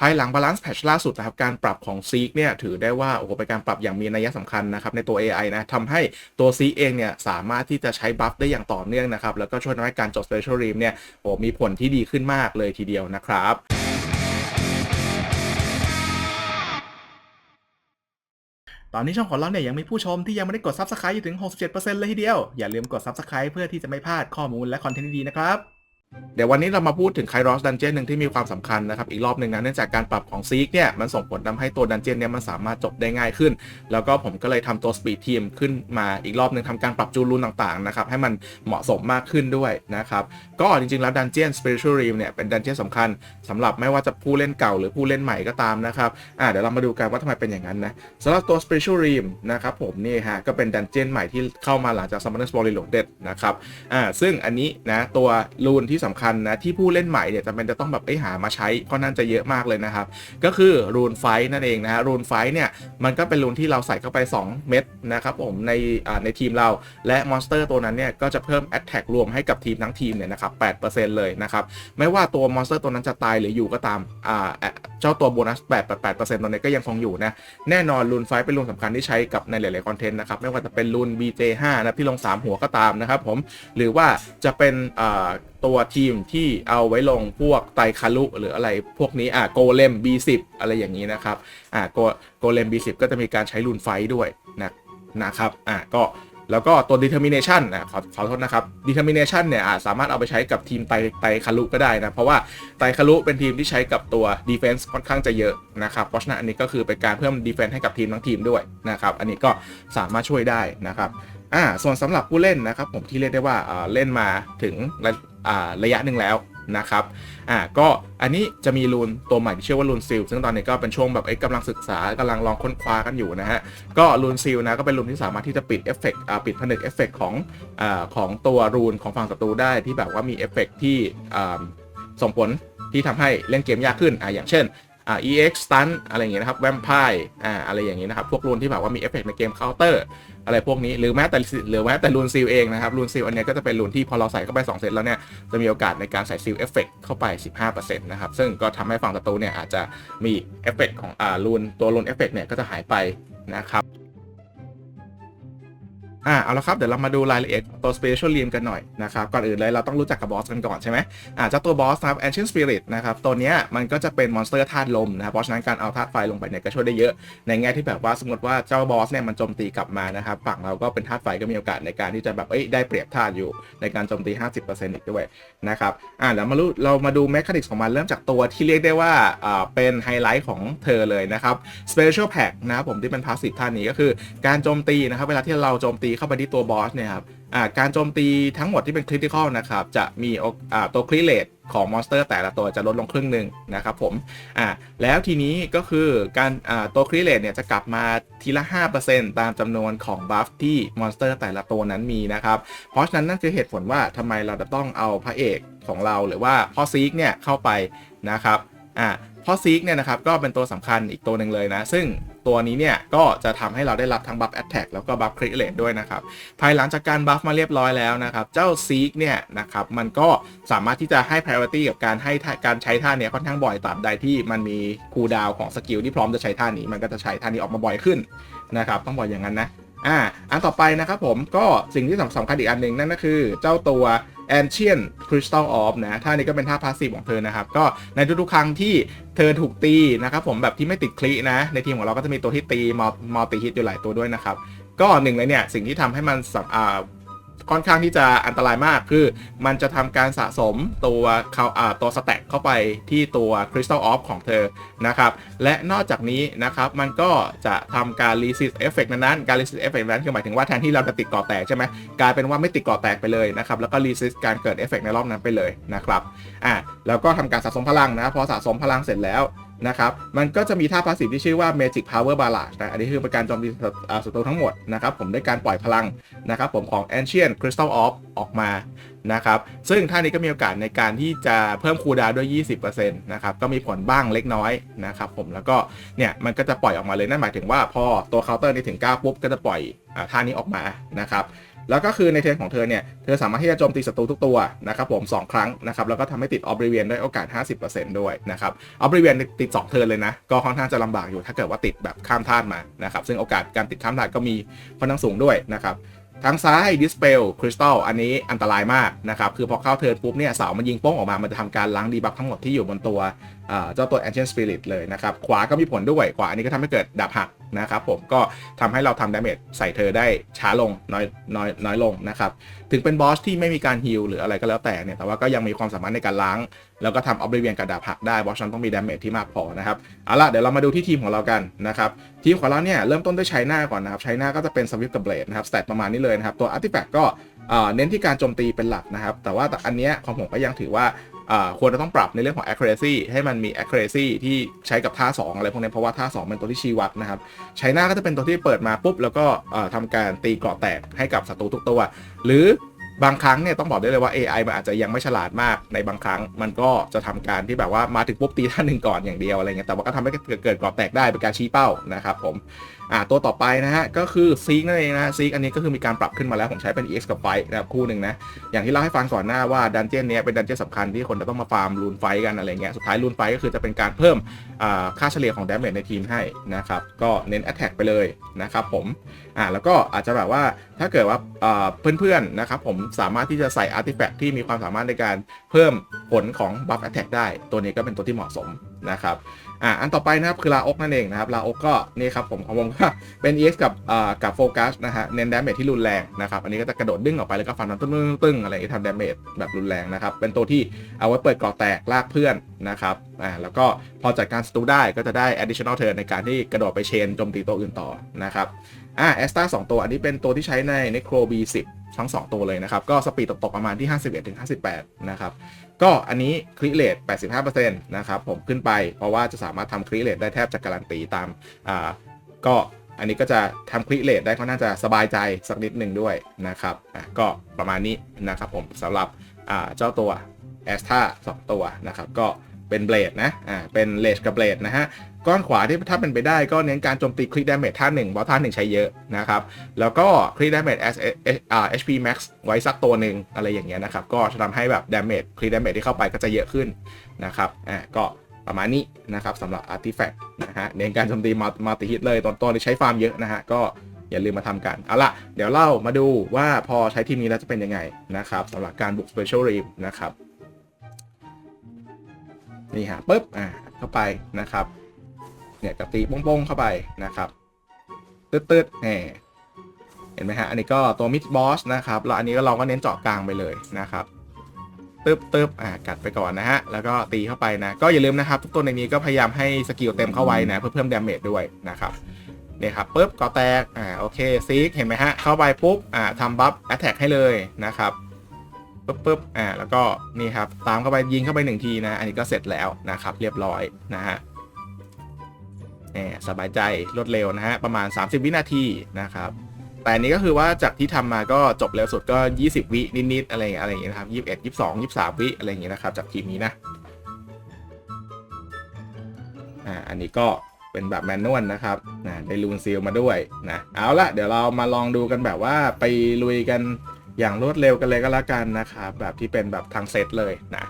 ภายหลัง Balance Patch ล่าสุดนะครับ การปรับของ Seek เนี่ยถือได้ว่า โอ้โห เป็นการปรับอย่างมีนัยสำคัญนะครับ ในตัว AI นะทำให้ตัว Seek เองเนี่ย สามารถที่จะใช้บัฟได้อย่างต่อเนื่องนะครับ แล้วก็ช่วยทำให้การจด Special Ream เนี่ย โอ้มีผลที่ดีขึ้นมากเลยทีเดียวนะครับตอนนี้ช่องของเราเนี่ยยังมีผู้ชมที่ยังไม่ได้กด Subscribe อยู่ถึง 67%เลยทีเดียว อย่าลืมกด Subscribe เพื่อที่จะไม่พลาดข้อมูลและคอนเทนต์ดีๆนะครับ เดี๋ยววันนี้เรามาพูดถึงไครอสดันเจียนหนึ่งที่มีความสำคัญนะครับ อีกรอบหนึ่งนะเนื่องจากการปรับของซีกเนี่ยมันส่งผลทำให้ตัวดันเจียนเนี่ยมันสามารถจบได้ง่ายขึ้น แล้วก็ผมก็เลยทำตัวสปีดทีมขึ้นมาอีกรอบหนึ่งทำการปรับจูนรูนต่างๆนะครับให้มันเหมาะสมมากขึ้นด้วยนะครับ ก็จริงๆแล้วดันเจียนสเปเชียลรีมเนี่ยเป็นดันเจียนสำคัญสำหรับไม่ว่าจะผู้เล่นเก่าหรือผู้เล่นใหม่ก็ตามนะครับอ่าเดี๋ยวเรามาดูกันว่าทำไมเป็นอย่างนั้นนะสำหรับตัว Special Ream นะครับผมนี่ฮะก็เป็นดันเจียนใหม่ที่เข้ามาหลังจาก Summoner's War Reloaded นะครับอ่าซึ่งอันนี้นะตัวรูนที่สำคัญนะที่ผู้เล่นใหม่เนี่ยจำเป็นจะต้องแบบไอ้หามาใช้ก็น่าจะเยอะมากเลยนะครับ ก็คือรูนไฟนั่นเองนะฮะรูนไฟเนี่ยมันก็เป็นรูนที่เราใส่เข้าไป 2 เม็ดนะครับผมในในทีมเราและมอนสเตอร์ตัวนั้นเนี่ยก็จะเพิ่ม Attack รวมให้กับทีมทั้งทีมเนี่ยนะครับ8%เลยนะครับไม่ว่าตัวมอนสเตอร์ตัวนั้นจะตายหรืออยู่ก็ตามอ่าเจ้าตัวโบนัส8 8%ตัวนี้ก็ยังคงอยู่นะแน่นอนรูนไฟเป็นรูนสำคัญที่ใช้กับในหลายๆคอนเทนต์นะครับไม่ว่าจะเป็นรูน BJ5 นะที่ลง 3 หัวก็ตามนะครับผมหรือว่าจะเป็นอ่า ตัวทีมที่เอาไว้ลงพวกไตคารุหรืออะไรพวกนี้อ่าโกเลม B10 อะไรอย่างนี้นะครับอ่าโกโกเลม B10 ก็จะมีการใช้รูนไฟด้วยนะนะครับอ่าก็แล้วก็ตัว determination นะขอขอโทษนะครับ determination เนี่ยอาจสามารถเอาไปใช้กับทีมไตไตคารุก็ได้นะ เพราะว่าไตคารุเป็นทีมที่ใช้กับตัว defense ค่อนข้างจะเยอะนะครับเพราะฉะนั้นอันนี้ก็คือเป็นการเพิ่ม defense ให้กับทีมทั้งทีมด้วยนะครับ อันนี้ก็สามารถช่วยได้นะครับ อ่าส่วนสำหรับผู้เล่นนะครับผมที่เรียกได้ว่าเล่นมาถึงระระยะหนึ่งแล้วนะครับอ่าก็อันนี้จะมีรูนตัวใหม่ที่ชื่อว่ารูนซิลซึ่งตอนนี้ก็เป็นช่วงแบบเอ้กำลังศึกษากำลังลองค้นคว้ากันอยู่นะฮะก็รูนซิลนะก็เป็นรูนที่สามารถที่จะปิดเอฟเฟกต์อ่าปิดผนึกเอฟเฟกต์ของอ่าของตัวรูนของฝั่งศัตรูได้ที่แบบว่ามีเอฟเฟกต์ที่อ่าส่งผลที่ทำให้เล่นเกมยากขึ้นอ่าอย่างเช่นอ่า EX stun อะไรอย่างเงี้ยนะครับแวมไพร์อ่าอะไรอย่างเงี้ยนะครับพวกรูนที่แบบว่ามีเอฟเฟกต์ในเกมเคาน์เตอร์ อะไรพวกนี้หรือแม้แต่หรือแม้แต่รูนซิลเองนะครับรูนซิลอันนี้ก็จะเป็นรูนที่พอเราใส่เข้าไป 2 เซตแล้วเนี่ยจะมีโอกาสในการใส่ซิลเอฟเฟกเข้าไป 15%นะครับซึ่งก็ทำให้ฝั่งศัตรูเนี่ยอาจจะมีเอฟเฟกของอ่ารูนตัวรูนเอฟเฟกเนี่ยก็จะหายไปนะครับ อ่าเอาละครับเดี๋ยวเรามาดูรายละเอียดตัว Special Realm กันหน่อยนะครับก่อนอื่นเลยเราต้องรู้จักกับบอสกันก่อนใช่ไหมอ่าเจ้าตัวบอสนะครับ Ancient Spirit นะครับตัวเนี้ยมันก็จะเป็นมอนสเตอร์ธาตุลมนะครับเพราะฉะนั้นการเอาธาตุไฟลงไปเนี่ยก็ช่วยได้เยอะ ในแง่ที่แบบว่าสมมติว่าเจ้าบอสเนี่ยมันโจมตีกลับมานะครับฝั่งเราก็เป็นธาตุไฟก็มีโอกาสในการที่จะแบบเอ้ยได้เปรียบธาตุอยู่ในการโจมตี 50%อีกด้วยนะครับอ่าแล้วมารู้เรามาดูแมคานิกของมันเริ่มจากตัวที่เรียกได้ว่าอ่าเป็นไฮไลท์ของเธอเลยนะครับ Special Pack นะผมที่เป็นพาสซีฟท่านี้ก็คือการโจมตีนะครับเวลาที่เราโจมตีเข้าไปที่ตัวบอสเนี่ยครับการโจมตีทั้งหมดที่เป็นคริติคอลนะครับจะมีตัวคริเลตของมอนสเตอร์แต่ละตัวจะลดลงครึ่งหนึ่งนะครับผมอ่าแล้วทีนี้ก็คือการอ่าตัวคริเลตเนี่ยจะกลับมาทีละ 5%ตามจำนวนของบัฟที่มอนสเตอร์แต่ละตัวนั้นมีนะครับเพราะฉะนั้นนั่นคือเหตุผลว่าทำไมเราจะต้องเอาพระเอกของเราหรือว่าพ่อซีกเนี่ยเข้าไปนะครับอ่าพราะซีกเนี่ยนะครับก็เป็นตัวสำคัญอีกตัวหนึ่งเลยนะ ซึ่ง ตัวนี้เนี่ย ก็จะทำให้เราได้รับทั้งบัฟแอตแทกแล้วก็บัฟคริเลตด้วยนะครับ ภายหลังจากการบัฟมาเรียบร้อยแล้วนะครับ เจ้าซีกเนี่ยนะครับ มันก็สามารถที่จะให้ priority กับการให้การใช้ท่าเนี้ค่อนข้างบ่อยตราบใดที่มันมีคูลดาวของสกิลที่พร้อมจะใช้ท่านี้ มันก็จะใช้ท่านี้ออกมาบ่อยขึ้นนะครับ ต้องบอกอย่างนั้นนะอ่าอันต่อไปนะครับผมก็สิ่งที่สำคัญอีกอันหนึ่งนั่นก็คือเจ้าตัว Ancient Crystal Orb นะท่านี้ก็เป็นท่าพาสซีฟของเธอนะครับ ก็ในทุกๆครั้งที่เธอถูกตีนะครับผมแบบที่ไม่ติดคลินะ ในทีมของเราก็จะมีตัวที่ตีมัลติฮิตอยู่หลายตัวด้วยนะครับ ก็หนึ่งเลยเนี่ย สิ่งที่ทำให้มันสำอ่า ค่อนข้างที่จะอันตรายมากคือ มันจะทำการสะสมตัวเขาอ่าตัวสแต็กเข้าไปที่ตัว Crystal Off ของเธอนะครับ และนอกจากนี้นะครับมันก็จะทำการ resist effect นั้นการ resist effect นั้นคือหมายถึงว่าแทนที่เราจะติดก่อแตกใช่ไหมกลายเป็นว่าไม่ติดก่อแตกไปเลยนะครับ แล้วก็ resist การเกิด effect ในรอบนั้นไปเลยนะครับอ่าแล้วก็ทำการสะสมพลังนะพอสะสมพลังเสร็จแล้ว นะครับ มันก็จะมีท่าพาสซีฟที่ชื่อว่า Magic Power Barrage นะ อันนี้คือเป็นการโจมตีศัตรูอ่าศัตรูทั้งหมดนะครับ ผมด้วยการปล่อยพลังนะครับ ผมของ Ancient Crystal Orb ออกมานะครับ ซึ่งท่านี้ก็มีโอกาสในการที่จะเพิ่มคูดาวด้วย 20%นะครับ ก็มีผลบ้างเล็กน้อยนะครับผม แล้วก็เนี่ยมันก็จะปล่อยออกมาเลย นั่นหมายถึงว่าพอตัวเคาน์เตอร์นี้ถึง 9 ปุ๊บ ก็จะปล่อยอท่านี้ออกมานะครับ แล้วก็คือในเทนของเธอเนี่ย เธอสามารถที่จะโจมตีศัตรูทุกตัวนะครับผม2ครั้งนะครับแล้วก็ทำให้ติดออบริเวียนได้โอกาส 50%ด้วยนะครับออบริเวียนติด 2 เทิร์นเลยนะ ก็ค่อนข้างจะลำบากอยู่ถ้าเกิดว่าติดแบบข้ามธาตุมานะครับซึ่งโอกาสการติดข้ามธาตุก็มีค่อนข้างสูงด้วยนะครับทางซ้าย Dispel Crystal อันนี้อันตรายมากนะครับ คือพอเข้าเทิร์นปุ๊บเนี่ยเสามันยิงโป้งออกมา มันจะทำการล้างดีบัฟทั้งหมดที่อยู่บนตัว เจ้าตัว Ancient Spirit เลยนะครับ ขวาก็มีผลด้วย ขวาอันนี้ก็ทำให้เกิดดาบหักนะครับผมก็ทำให้เราทำดาเมจใส่เธอได้ช้าลงน้อยน้อยน้อยลงนะครับ ถึงเป็นบอสที่ไม่มีการฮิลหรืออะไรก็แล้วแต่เนี่ย แต่ว่าก็ยังมีความสามารถในการล้าง แล้วก็ทำออบริเวียนกับดาบหักได้บอสนั้นต้องมีดาเมจที่มากพอนะครับเอาล่ะเดี๋ยวเรามาดูที่ทีมของเรากันนะครับ ทีมของเราเนี่ยเริ่มต้นด้วยไชน่าก่อนนะครับไชน่าก็จะเป็นสวิฟต์กับเบลดนะครับสเตตประมาณนี้เลยนะครับตัวอาร์ติแฟกต์ก็เน้นที่การโจมตีเป็นหลักนะครับ แต่ว่าอันเนี้ยของผมก็ยังถือว่า ควรจะต้องปรับในเรื่องของ accuracy ให้มันมี accuracy ที่ใช้กับท่า 2 อะไรพวกนี้เพราะว่าท่า 2 เป็นตัวที่ชี้วัดนะครับไชน่าก็จะเป็นตัวที่เปิดมาปุ๊บ แล้วก็เอ่อทำการตีกราะแตกให้กับศัตรูทุกตัว หรือบางครั้งเนี่ยต้องบอกได้เลยว่า AI มันอาจจะยังไม่ฉลาดมากในบางครั้ง มันก็จะทำการที่แบบว่ามาถึงปุ๊บตีท่านหนึ่งก่อนอย่างเดียวอะไรเงี้ยแต่ว่าก็ทำให้เกิดกรอบแตกได้เป็นการชี้เป้านะครับผม อ่าตัวต่อไปนะฮะก็คือซีกนั่นเองนะซีกอันนี้ก็คือมีการปรับขึ้นมาแล้วผมใช้เป็น EX กับไฟนะครับคู่หนึ่งนะอย่างที่เล่าให้ฟังก่อนหน้าว่าดันเจี้ยนเนี้ยเป็นดันเจี้ยนสำคัญที่คนจะต้องมาฟาร์มรูนไฟกันอะไรเงี้ยสุดท้ายรูนไฟก็คือจะเป็นการเพิ่มอ่าค่าเฉลี่ยของดาเมจในทีมให้นะครับก็เน้น Attack ไปเลยนะครับผมอ่าแล้วก็อาจจะแบบว่าถ้าเกิดว่าอ่าเพื่อนๆนะครับผมสามารถที่จะใส่อาร์ติแฟกต์ที่มีความสามารถในการเพิ่มผลของ Buff Attack ได้ ตัวนี้ก็เป็นตัวที่เหมาะสม นะครับอ่าอันต่อไปนะครับคือลาอกนั่นเองนะครับลาอกก็นี่ครับผมของผมก็เป็น EX กับอ่ากับโฟกัสนะฮะเน้นดาเมจที่รุนแรงนะครับอันนี้ก็จะกระโดดดึงออกไปแล้วก็ฟันนตึ้งตึ้งๆอะไรอย่ทำดาเมจแบบรุนแรงนะครับเป็นตัวที่เอาไว้เปิดเกราะแตกลากเพื่อนนะครับอ่าแล้วก็พอจัดการสตูได้ก็จะได้ additional turn ในการที่กระโดดไปเชนโจมตีตัวอื่นต่อนะครับ อ่าแอสตาสองตัวอันนี้เป็นตัวที่ใช้ใน Necro B10 ทั้ง 2 ตัวเลยนะครับ ก็สปีดตกๆประมาณที่ 51ถึง58 นะครับ ก็อันนี้คลิเลต85%นะครับ ผมขึ้นไปเพราะว่าจะสามารถทำคลิเลตได้แทบจะการันตีตามอ่าก็อันนี้ก็จะทำคลิเลตได้ก็น่าจะสบายใจสักนิดหนึ่งด้วยนะครับอะก็ประมาณนี้นะครับผมสำหรับอ่าเจ้าตัวแอสตาสองตัวนะครับก็ เป็นเบลดนะอ่าเป็นเลชกับเบลดนะฮะก้อนขวาที่ถ้าเป็นไปได้ก็เน้นการโจมตีคลิกดาเมจท่าหนึ่งเพราะท่าหนึ่งใช้เยอะนะครับ แล้วก็คลิกดาเมจ S HP max ไว้สักตัวหนึ่งอะไรอย่างเงี้ยนะครับ ก็จะทำให้แบบดาเมจคลิกดาเมจที่เข้าไปก็จะเยอะขึ้นนะครับอ่าก็ประมาณนี้นะครับสำหรับ Artifact นะฮะเน้นการโจมตีมัลติฮิตเลยตอนตัวนี้ใช้ฟาร์มเยอะนะฮะก็อย่าลืมมาทำกัน เอาล่ะ เดี๋ยวเล่ามาดูว่าพอใช้ทีมนี้แล้วจะเป็นยังไงนะครับสำหรับการบุก Special Ream นะครับ นี่ฮะปุ๊บอ่าเข้าไปนะครับ เนี่ยกับตีโป้งๆเข้าไปนะครับตืดๆแหมเห็นไหมฮะ อันนี้ก็ตัวมิดบอสนะครับ แล้วอันนี้ก็เราก็เน้นเจาะกลางไปเลยนะครับตึบตึบอ่ากัดไปก่อนนะฮะ แล้วก็ตีเข้าไปนะ ก็อย่าลืมนะครับ ทุกตัวในนี้ก็พยายามให้สกิลเต็มเข้าไว้นะ เพื่อเพิ่มดาเมจด้วยนะครับ เนี่ยครับปุ๊บก็แตก อ่า โอเคซีกเห็นไหมฮะ เข้าไปปุ๊บ อ่าทำบัฟแอตแทกให้เลยนะครับ ปุ๊บปุ๊บอ่าแล้วก็นี่ครับตามเข้าไปยิงเข้าไปหนึ่งทีนะ อันนี้ก็เสร็จแล้วนะครับ เรียบร้อยนะฮะแหมสบายใจรวดเร็วนะฮะประมาณ 30 วินาทีนะครับ แต่อันนี้ก็คือว่าจากที่ทำมาก็จบเร็วสุดก็ 20 วินิดๆอะไรอย่างเงี้ยอะไรอย่างเงี้ยนะครับ21 22 23วิอะไรอย่างเงี้ยนะครับ จากทีมนี้นะอ่าอันนี้ก็เป็นแบบแมนนวลนะครับนะได้ลูนซีลมาด้วยนะเอาละเดี๋ยวเรามาลองดูกันแบบว่าไปลุยกัน อย่างรวดเร็วกันเลยก็แล้วกันนะครับแบบที่เป็นแบบทางเซตเลยนะ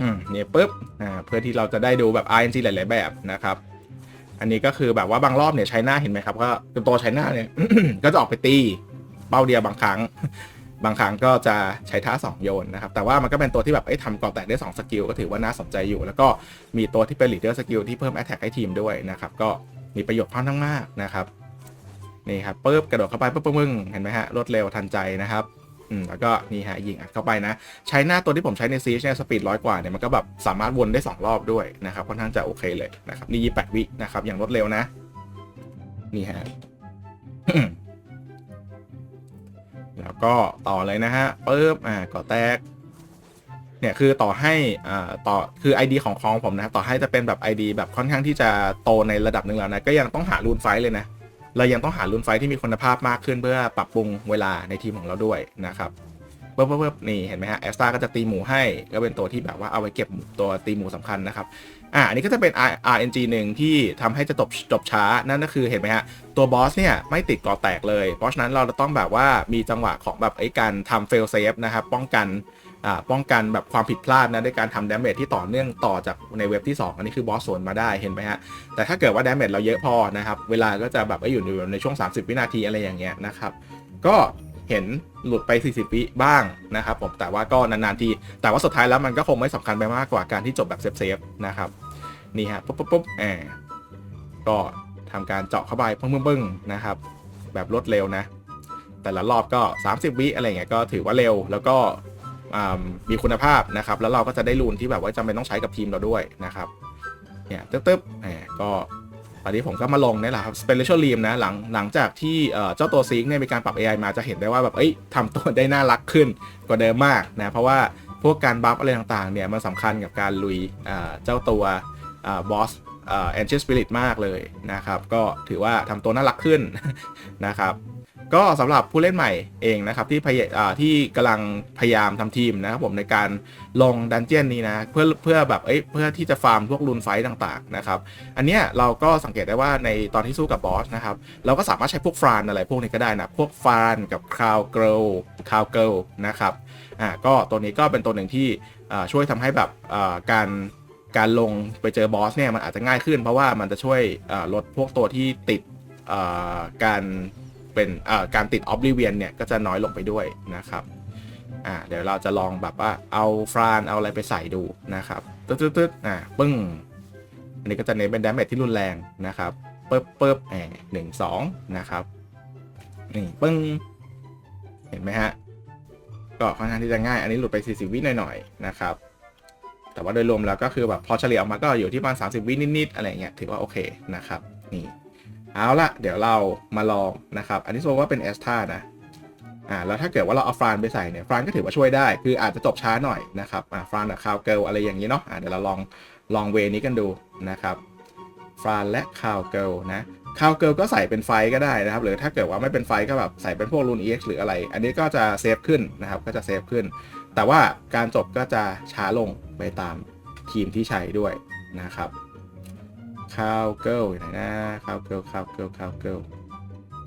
อืมเนี่ยปุ๊บอ่าเพื่อที่เราจะได้ดูแบบ RNG หลาย ๆ แบบนะครับ อันนี้ก็คือแบบว่าบางรอบเนี่ยใช้หน้าเห็นไหมครับ ก็ตัวใช้หน้าเนี่ย ก็จะออกไปตีเป้าเดียวบางครั้ง บางครั้งก็จะใช้ท่า2 โยนนะครับ แต่ว่ามันก็เป็นตัวที่แบบไอ้ทำก่อแตกได้ 2 สกิล ก็ถือว่าน่าสนใจอยู่ แล้วก็มีตัวที่เป็น leader skill ที่เพิ่ม attack ให้ทีมด้วยนะครับ ก็มีประโยชน์ค่อนข้างมากนะครับ นี่ครับปุ๊บกระโดดเข้าไปปุ๊บปึ้งเห็นไหมฮะรวดเร็วทันใจนะครับอืมแล้วก็นี่ฮะยิงอัดเข้าไปนะ ใช้หน้าตัวที่ผมใช้ในซีชเนี่ยสปีดร้อยกว่าเนี่ยมันก็แบบสามารถวนได้ 2 รอบด้วยนะครับค่อนข้างจะโอเคเลยนะครับนี่ยี่แปดวินะครับอย่างรวดเร็วนะ นี่ฮะแล้วก็ต่อเลยนะฮะปึ๊บอ่าก่อแตกเนี่ยคือต่อให้อ่าต่อคือ ID ของคองผมนะครับต่อให้จะเป็นแบบ ID แบบค่อนข้างที่จะโตในระดับหนึ่งแล้วนะก็ยังต้องหารูนไฟท์เลยนะ เรายังต้องหารูนไฟที่มีคุณภาพมากขึ้นเพื่อปรับปรุงเวลาในทีมของเราด้วยนะครับปปึ๊บปึ๊บปึ๊บนี่เห็นไหมฮะแอสตาก็จะตีหมูให้ก็เป็นตัวที่แบบว่าเอาไว้เก็บตัวตีหมูสำคัญนะครับอ่าอันนี้ก็จะเป็น RNG หนึ่งที่ทำให้จะจบจบช้านั่นก็คือเห็นไหมฮะตัวบอสเนี่ยไม่ติดก่อแตกเลย เพราะฉะนั้นเราจะต้องแบบว่ามีจังหวะของแบบไอ้การทำ fail safe นะครับป้องกัน ป้องกันแบบความผิดพลาดนะด้วยการทำ damage ที่ต่อเนื่องต่อจากในเว็บที่ 2 อันนี้คือบอสสวนมาได้เห็นไหมฮะ แต่ถ้าเกิดว่า damage เราเยอะพอนะครับ เวลาก็จะแบบอยู่ในช่วง 30 วินาทีอะไรอย่างเงี้ยนะครับ ก็เห็นหลุดไป 40 วิบ้างนะครับผมแต่ว่าก็นานๆที แต่ว่าสุดท้ายแล้วมันก็คงไม่สำคัญไปมากกว่าการที่จบแบบเซฟๆนะครับนี่ฮะปุ๊บปุ๊บปุ๊บแอบก็ทำการเจาะเข้าไปปึ้งปึ้งปึ้งนะครับ แบบรวดเร็วนะ แต่ละรอบก็ 30 วิอะไรเงี้ยก็ถือว่าเร็วแล้วก็ มีคุณภาพนะครับ แล้วเราก็จะได้รูนที่แบบว่าจำเป็นต้องใช้กับทีมเราด้วยนะครับ เนี่ยตึ๊บตึ๊บแหมก็ตอนนี้ผมก็มาลงนี่แหละครับ Special r e a m นะหลังหลังจากที่เจ้าตัวซิงเนี่ยมีการปรับ AI มาจะเห็นได้ว่าแบบเอ้ยทำตัวได้น่ารักขึ้นกว่าเดิมมากนะ เพราะว่าพวกการบัฟอะไรต่างๆเนี่ยมันสำคัญกับการลุยเจ้าตัวบอสแอนเชสปิริตมากเลยนะครับ ก็ถือว่าทำตัวน่ารักขึ้นนะครับ ก็สำหรับผู้เล่นใหม่เองนะครับที่พยาที่กำลังพยายามทำทีมนะครับผมในการลงดันเจียนนี้นะเพื่อเพื่อแบบเอ้ยเพื่อที่จะฟาร์มพวกรูนไฟต์ต่างๆนะครับอันเนี้ยเราก็สังเกตได้ว่าในตอนที่สู้กับบอสนะครับเราก็สามารถใช้พวกฟรานอะไรพวกนี้ก็ได้นะพวกฟรานกับคราวเกิลคราวเกิลนะครับอ่าก็ตัวนี้ก็เป็นตัวหนึ่งที่ช่วยทำให้แบบการการลงไปเจอบอสเนี่ยมันอาจจะง่ายขึ้น เพราะว่ามันจะช่วยลดพวกตัวที่ติดการ เป็นการติดออบลิเวียนเนี่ยก็จะน้อยลงไปด้วยนะครับอ่าเดี๋ยวเราจะลองแบบว่าเอาฟรานเอาอะไรไปใส่ดูนะครับตึ๊ดตึ๊ดตึ๊ดอ่าปึ้ง อันนี้ก็จะเน้นเป็นดาเมจที่รุนแรงนะครับปึ๊บปึ๊บแหมหนึ่งสองนะครับนี่ปึ้ง เห็นไหมฮะ ก็ค่อนข้างที่จะง่าย อันนี้หลุดไป 40 วิหน่อยๆนะครับ แต่ว่าโดยรวมแล้วก็คือแบบพอเฉลี่ยออกมาก็อยู่ที่ประมาณ 30 วินิดๆอะไรเงี้ยถือว่าโอเคนะครับ นี่ เอาละเดี๋ยวเรามาลองนะครับ อันนี้โซว่าเป็นเอสตานะอ่าแล้วถ้าเกิดว่าเราเอาฟรานไปใส่เนี่ยฟรานก็ถือว่าช่วยได้ คืออาจจะจบช้าหน่อยนะครับอ่าฟรานกับคาวเกิลอะไรอย่างนี้เนาะอ่าเดี๋ยวเราลองลองเวนี้กันดูนะครับฟรานและคาวเกิลนะคาวเกิลก็ใส่เป็นไฟก็ได้นะครับ หรือถ้าเกิดว่าไม่เป็นไฟก็แบบใส่เป็นพวกรูน EX หรืออะไร อันนี้ก็จะเซฟขึ้นนะครับก็จะเซฟขึ้น แต่ว่าการจบก็จะช้าลงไปตามทีมที่ใช้ด้วยนะครับ คาวเกิลอยู่ไหนนะคาวเกิลคาวเกิลคาวเกิล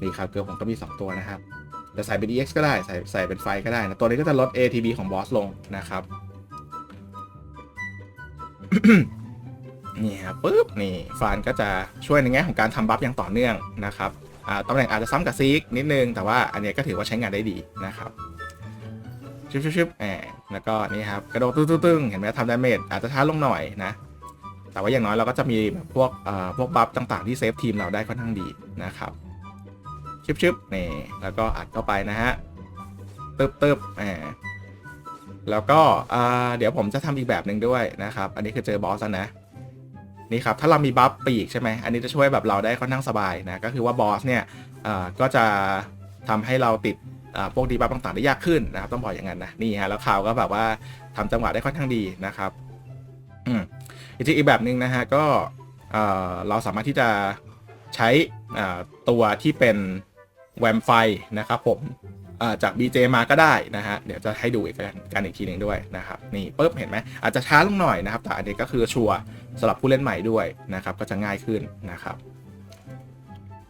นี่คาวเกิลผมก็มี 2 ตัวนะครับจะใส่เป็น EX ก็ได้ใส่ใส่เป็นไฟก็ได้นะตัวนี้ก็จะลด ATB ของบอสลงนะครับนี่ครับปุ๊บนี่ฟานก็จะช่วยในแง่ของการทำบัฟอย่างต่อเนื่องนะครับตำแหน่งอาจจะซ้ำกับซีกนิดนึง แต่ว่าอันนี้ก็ถือว่าใช้งานได้ดีนะครับชึบชึบชึบแหมแล้วก็นี่ครับกระโดดตึ้งตึ้งตึ้งเห็นไหมทำดาเมจอาจจะช้าลงหน่อยนะ แต่ว่าอย่างน้อยเราก็จะมีแบบพวกเอ่อพวกบัฟต่างๆที่เซฟทีมเราได้ค่อนข้างดีนะครับชึบชึบนี่แล้วก็อัดเข้าไปนะฮะตึ๊บตึ๊บแหมแล้วก็เดี๋ยวผมจะทำอีกแบบหนึ่งด้วยนะครับ อันนี้คือเจอบอสนะนี่ครับถ้าเรามีบัฟปีกใช่ไหมอันนี้จะช่วยแบบเราได้ค่อนข้างสบายนะก็คือว่าบอสเนี่ยก็จะทำให้เราติดพวกดีบัฟต่างๆได้ยากขึ้นนะครับ ต้องบอกอย่างนั้นนะนี่ฮะแล้วข่าวก็แบบว่าทำจังหวะได้ค่อนข้างดีนะครับ อืม จริงๆอีกแบบหนึ่งนะฮะก็เราสามารถที่จะใช้ตัวที่เป็นแวมไฟนะครับผมอ่าจาก BJ มาก็ได้นะฮะ เดี๋ยวจะให้ดูอีกกันอีกทีหนึ่งด้วยนะครับ นี่ปุ๊บเห็นไหมอาจจะช้าลงหน่อยนะครับ แต่อันนี้ก็คือชัวร์สำหรับผู้เล่นใหม่ด้วยนะครับ ก็จะง่ายขึ้นนะครับ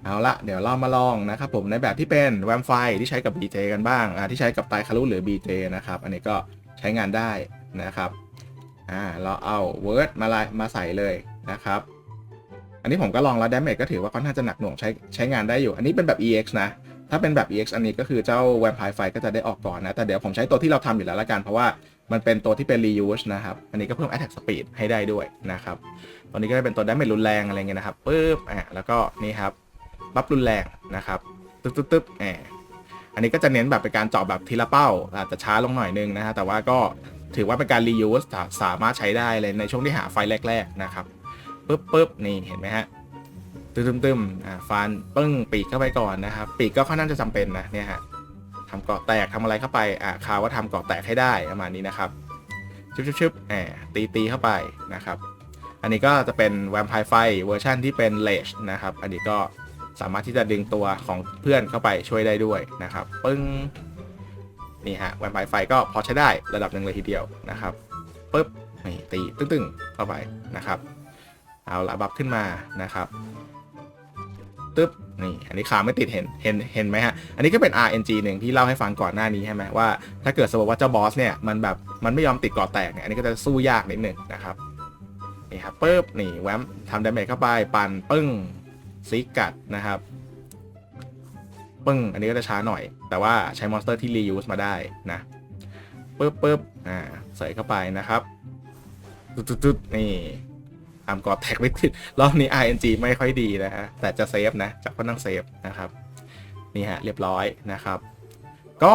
เอาละเดี๋ยวเรามาลองนะครับผมในแบบที่เป็นแวมไฟที่ใช้กับ BJ กันบ้างที่ใช้กับไตคารุหรือ BJ นะครับ อันนี้ก็ใช้งานได้นะครับ อ่าเราเอา Word มาลายมาใส่เลยนะครับ อันนี้ผมก็ลองแล้วดาเมจก็ถือว่าค่อนข้างจะหนักหน่วงใช้ใช้งานได้อยู่ อันนี้เป็นแบบ EX นะ ถ้าเป็นแบบ EX อันนี้ก็คือเจ้า Vampire Fight ก็จะได้ออกก่อนนะ แต่เดี๋ยวผมใช้ตัวที่เราทำอยู่แล้วละกัน เพราะว่ามันเป็นตัวที่เป็น reuse นะครับ อันนี้ก็เพิ่ม attack speed ให้ได้ด้วยนะครับ ตัวนี้ก็จะเป็นตัว damage รุนแรงอะไรเงี้ยนะครับปึ๊บอะแล้วก็นี่ครับบัฟรุนแรงนะครับตึ๊บตึ๊บตึ๊บแอบอันนี้ก็จะเน้นแบบเป็นการเจาะแบบทีละเป้า อาจจะช้าลงหน่อยนึงนะฮะแต่ว่าก็ ถือว่าเป็นการ reuse สาสามารถใช้ได้เลยในช่วงที่หาไฟแรก ๆนะครับปึ๊บปึ๊บนี่เห็นไหมฮะตึมตึมอ่าฟันปึ้งปีกเข้าไปก่อนนะครับ ปีกก็ค่อนข้างจะจำเป็นนะเนี่ยฮะทำเกาะแตกทำอะไรเข้าไปอ่าคาว่าทำเกาะแตกให้ได้ประมาณนี้นะครับชึบชึบชึบแอบตีตีเข้าไปนะครับ อันนี้ก็จะเป็นแวมไพร์ไฟเวอร์ชันที่เป็นเลชนะครับ อันนี้ก็สามารถที่จะดึงตัวของเพื่อนเข้าไปช่วยได้ด้วยนะครับ ปึ้ง นี่ฮะแวมไพร์ไฟก็พอใช้ได้ระดับหนึ่งเลยทีเดียวนะครับปึ๊บนี่ตีตึ้งๆเข้าไปนะครับ เอาละบัฟขึ้นมานะครับตึ๊บนี่อันนี้ขาไม่ติดเห็นเห็นเห็นไหมฮะ อันนี้ก็เป็น RNG หนึ่งที่เล่าให้ฟังก่อนหน้านี้ใช่ไหมว่า ถ้าเกิดสมมติว่าเจ้าบอสเนี่ยมันแบบมันไม่ยอมติดก่อแตกเนี่ยอันนี้ก็จะสู้ยากนิดหนึ่งนะครับนี่ครับปึ๊บนี่แวมทำดาเมจเข้าไปปั่นปึ้งซิกกัดนะครับ ปึ้ง อันนี้ก็จะช้าหน่อย แต่ว่าใช้มอนสเตอร์ที่ reuse มาได้นะปึ๊บปึ๊บอ่าใส่เข้าไปนะครับตึ๊ดตึ๊ดนี่ทำกอดแท็กไม่ติดรอบนี้ RNG ไม่ค่อยดีนะฮะ แต่จะเซฟนะ จะค่อนข้างเซฟนะครับ นี่ฮะ เรียบร้อยนะครับ ก็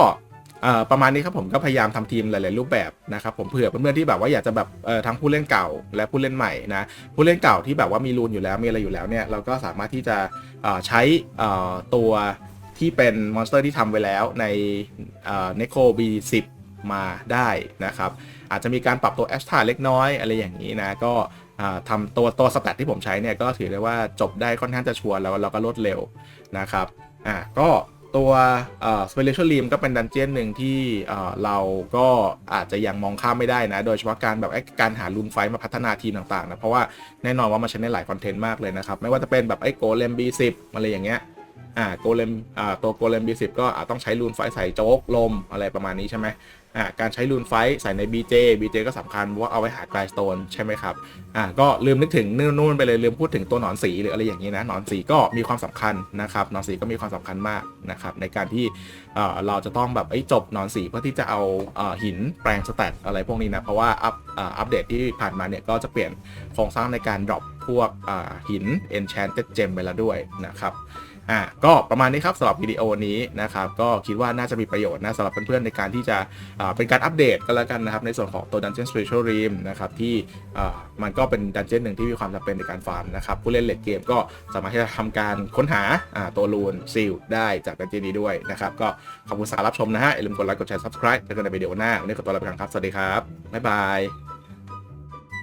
เอ่อประมาณนี้ครับผมก็พยายามทำทีมหลาย ๆ รูปแบบนะครับผมเผื่อเพื่อน ๆ ที่แบบว่าอยากจะแบบเอ่อทั้งผู้เล่นเก่าและผู้เล่นใหม่นะผู้เล่นเก่าที่แบบว่ามีรูนอยู่แล้วมีอะไรอยู่แล้วเนี่ยเราก็สามารถที่จะเอ่อใช้อ่อตัว ที่เป็นมอนสเตอร์ที่ทำไว้แล้วในเนโค B10 มาได้นะครับ อาจจะมีการปรับตัวแอสตาเล็กน้อยอะไรอย่างนี้นะ ก็ทำตัวตัวสแตทที่ผมใช้เนี่ย ก็ถือได้ว่าจบได้ค่อนข้างจะชัวร์แล้วเราก็รวดเร็วนะครับอ่าก็ตัวเอ่อ Spiritual Rim ก็เป็นดันเจี้ยนหนึ่งที่เราก็อาจจะยังมองข้ามไม่ได้นะ โดยเฉพาะการแบบการหาลูนไฟมาพัฒนาทีมต่างๆนะ เพราะว่าแน่นอนว่ามันใช้ในหลายคอนเทนต์มากเลยนะครับ ไม่ว่าจะเป็นแบบไอ้โกเลม B10 อะไรอย่างเงี้ย อ่าโกเลมอ่าตัวโกเลม B10 ก็อาจต้องใช้ลูนไฟใส่โจ๊กลมอะไรประมาณนี้ใช่ไหมอ่าการใช้ลูนไฟใส่ใน BJ BJ ก็สำคัญว่าเอาไว้หากลายสโตนใช่ไหมครับอ่าก็ลืมนึกถึงนู่นไปเลยลืมพูดถึงตัวหนอนสีหรืออะไรอย่างนี้นะหนอนสีก็มีความสำคัญนะครับหนอนสีก็มีความสำคัญมากนะครับในการที่เอ่อเราจะต้องแบบเอ้จบหนอนสีเพื่อที่จะเอาเอ่อหินแปลงสแตทอะไรพวกนี้นะเพราะว่าอัพอัปเดตที่ผ่านมาเนี่ยก็จะเปลี่ยนโครงสร้างในการดรอปพวกอ่าหิน Enchanted Gem ไปแล้วด้วยนะครับ อะก็ประมาณนี้ครับสำหรับวิดีโอนี้นะครับก็คิดว่าน่าจะมีประโยชน์นะสำหรับเพื่อนๆในการที่จะเป็นการอัปเดตกันแล้วกันนะครับในส่วนของตัว Dungeon Spiritual Rim นะครับที่มันก็เป็นดันเจี้ยนหนึ่งที่มีความจำเป็นในการฟาร์มนะครับผู้เล่นเลดเกมก็สามารถที่จะทำการค้นหาตัวรูนซิลได้จากดันเจี้ยนนี้ด้วยนะครับก็ขอบคุณสำหรับรับชมนะฮะอย่าลืมกดไลค์กดแชร์ subscribe เจอกันในวิดีโอหน้าวันนี้ขอตัวลาไปก่อนครับสวัสดีครับบ๊ายบาย